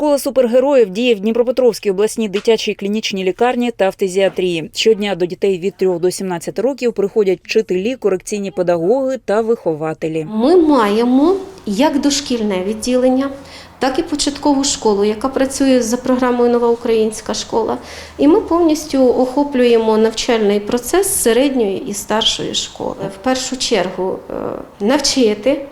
Школа супергероїв діє в Дніпропетровській обласній дитячій клінічній лікарні та фтизіатрії. Щодня до дітей від 3 до 17 років приходять вчителі, корекційні педагоги та вихователі. Ми маємо як дошкільне відділення, так і початкову школу, яка працює за програмою Нова Українська школа. І ми повністю охоплюємо навчальний процес середньої і старшої школи. В першу чергу е, навчити.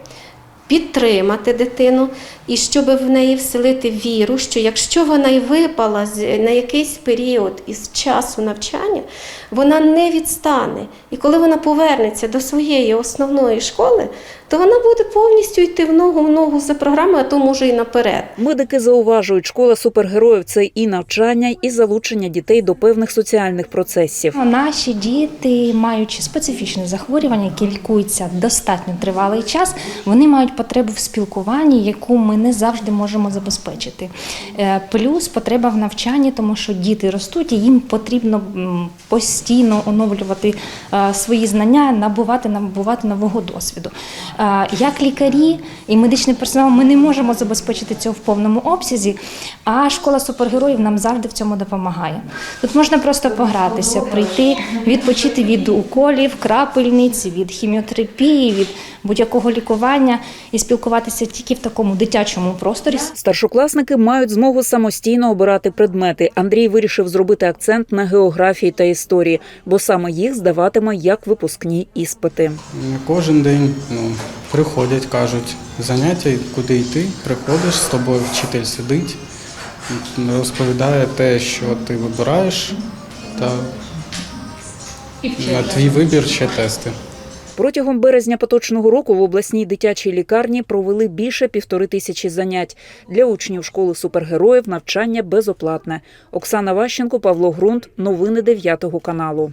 Підтримати дитину і щоб в неї вселити віру, що якщо вона й випала з- на якийсь період із часу навчання, вона не відстане. І коли вона повернеться до своєї основної школи, то вона буде повністю йти в ногу в ногу за програмою, а то може і наперед. Медики зауважують, школа супергероїв це і навчання, і залучення дітей до певних соціальних процесів. Наші діти, маючи специфічне захворювання, які лікуються достатньо тривалий час, вони мають потребу в спілкуванні, яку ми не завжди можемо забезпечити. Е, Плюс потреба в навчанні, тому що діти ростуть, і їм потрібно постійно оновлювати е, свої знання, набувати, набувати нового досвіду. Е, Як лікарі і медичний персонал ми не можемо забезпечити цього в повному обсязі, а школа супергероїв нам завжди в цьому допомагає. Тут можна просто погратися, прийти, відпочити від уколів, крапельниць, від хіміотерапії, від будь-якого лікування і спілкуватися тільки в такому дитячому просторі. Старшокласники мають змогу самостійно обирати предмети. Андрій вирішив зробити акцент на географії та історії, бо саме їх здаватиме як випускні іспити. Кожен день ну, приходять, кажуть, заняття, куди йти, приходиш, з тобою вчитель сидить, розповідає те, що ти вибираєш, та на твій вибір ще тести. Протягом березня поточного року в обласній дитячій лікарні провели більше півтори тисячі занять для учнів школи супергероїв. Навчання безоплатне. Оксана Ващенко, Павло Грунт. Новини 9 каналу.